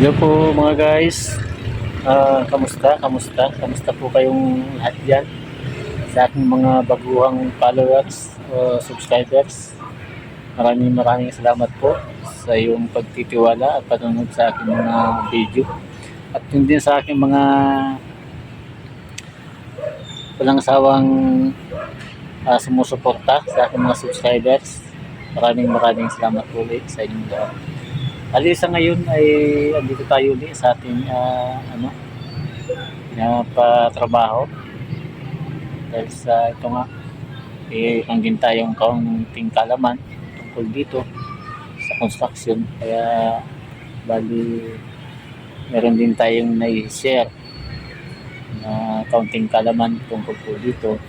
Hello po mga guys. Ah, kamusta? Kamusta? Kamusta po kayong lahat dyan? Sa aking mga baguhang followers o subscribers. Maraming maraming salamat po sa iyong pagtitiwala at panonood sa aking mga video. At yun din sa aking mga walang sawang ah, sumusuporta sa aking mga subscribers. Maraming maraming salamat po ulit sa inyong lahat. Ali sa ngayon ay andito tayo ulit sa ating ah, ano na patrabaho. Dahil sa ito nga eh hanggang tayong kaunting kalaman tungkol dito sa construction. Kaya bali meron din tayong nai-share na kaunting kalaman tungkol po dito.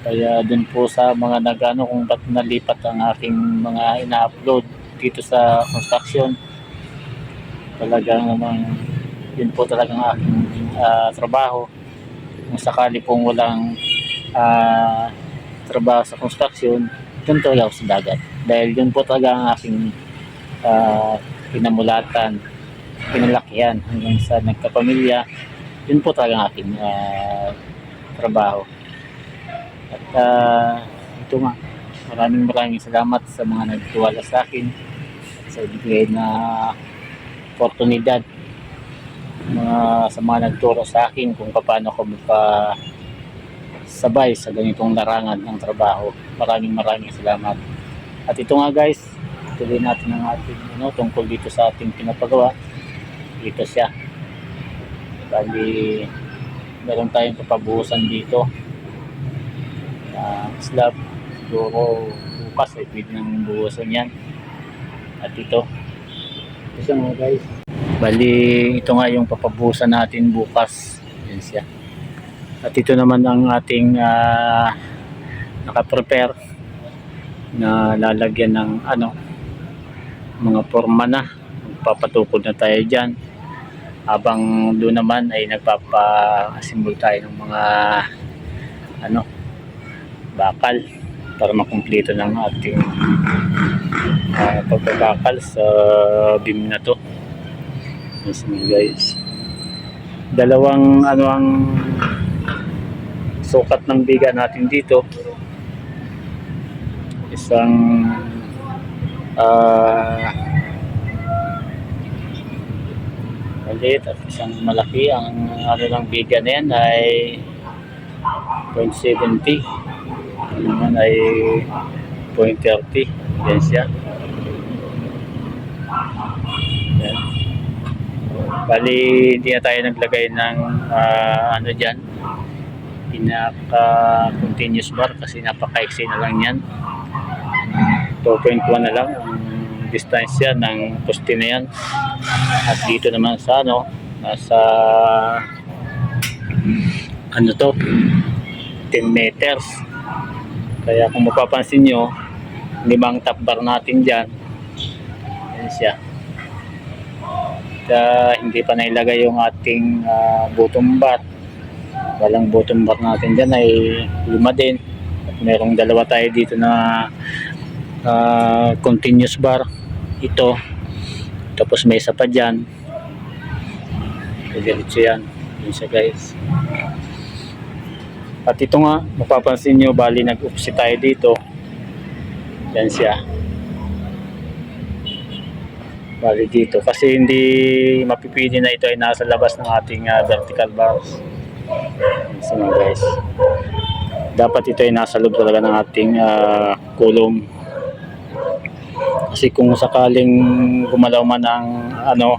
Kaya dun po sa mga nagano kung ba't nalipat ang aking mga ina-upload dito sa construction. Talagang naman yun po talagang aking ah, trabaho. Kung sakali pong walang ah, trabaho sa construction dun talaga sa dagat. Dahil yun po talaga ang aking ah, pinamulatan pinalakihan hanggang sa nagkapamilya. Yun po talaga ang aking ah, trabaho. At ah, ito nga maraming maraming salamat sa mga nagtiwala sa akin sa ibigay na oportunidad mga sa mga nagturo sa akin kung paano ko magpa sabay sa ganitong larangan ng trabaho. Maraming maraming salamat. At ito nga guys, tuloy natin ang ating ano, tungkol dito sa ating pinapagawa. Dito siya. Bali, meron tayong papabuhusan dito. Uh, slab siguro bukas ay pwede nang buwasan yan. At ito. Ito mga guys. Bali ito nga yung papabusan natin bukas. Yan siya. At ito naman ang ating uh, nakaprepare na lalagyan ng ano mga forma na. Magpapatukod na tayo dyan. Habang doon naman ay nagpapa-assemble tayo ng mga ano bakal para makumpleto ng ating uh, pagbabakal sa beam na to. Yes guys. Dalawang ano ang sukat ng biga natin dito. Isang ah maliit at isang malaki. Ang ano ng biga na yan ay 0.70 ano naman ay 0.30 yan siya. Yan. Bali hindi na tayo naglagay ng ah, ano dyan. Pinaka continuous bar kasi napaka-exi na lang yan. 2.1 na lang ang distansya ng poste na yan. At dito naman sa ano nasa ano to 10 meters kaya kung mapapansin nyo, limang top bar natin dyan. Yan siya. At hindi pa nailagay yung ating ah, bottom bar. Walang bottom bar natin dyan ay lima din. At merong dalawa tayo dito na ah, continuous bar. Ito. Tapos may isa pa dyan. Diretso yan. Yun siya guys. At ito nga, mapapansin nyo, bali nag-upsi tayo dito. Yan siya. Bali dito. Kasi hindi mapipili na ito ay nasa labas ng ating ah, vertical bars. Mga guys. Dapat ito ay nasa loob talaga ng ating ah, kulong. Kasi kung sakaling gumalaw man ang ano,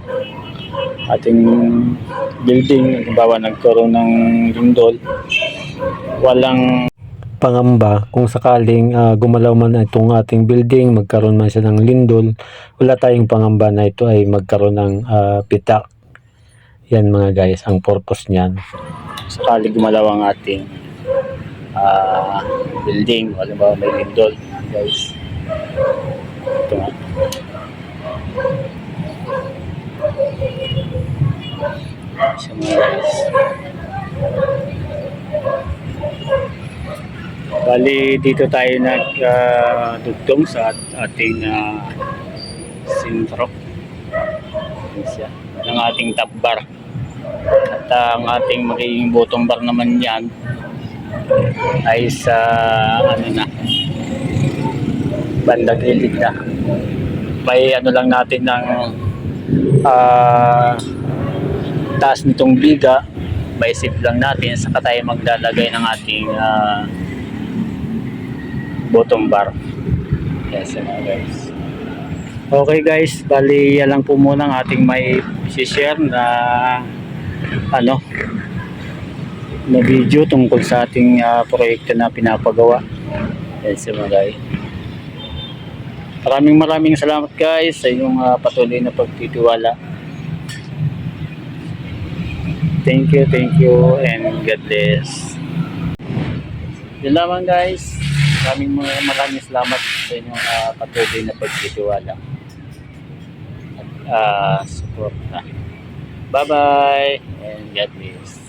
ating building, halimbawa nagkaroon ng lindol, walang pangamba kung sakaling ah, gumalaw man itong ating building, magkaroon man siya ng lindol, wala tayong pangamba na ito ay magkaroon ng ah, pitak. Yan mga guys, ang purpose niyan. Sakaling gumalaw ang ating ah, building, halimbawa may lindol, guys. Ito nga. Siya mga guys. Bali, dito tayo nagdugtong sa at- ating uh, sintro. Yan siya ng ating top bar. At ang ating magiging bottom bar naman yan ay sa ano na banda gilid na. May ano lang natin ng ah taas nitong biga by zip lang natin saka tayo maglalagay ng ating ah, bottom bar. Yes, na, guys. Okay guys, bali yan lang po muna ang ating may share na ano na video tungkol sa ating ah, proyekto na pinapagawa. Yes, mga guys. Maraming maraming salamat guys sa inyong ah, patuloy na pagtitiwala. Thank you, thank you, and God bless. Yun lamang guys. Maraming maraming salamat sa inyong ah, patuloy na pagtitiwala. At ah, support na. Bye-bye and God bless.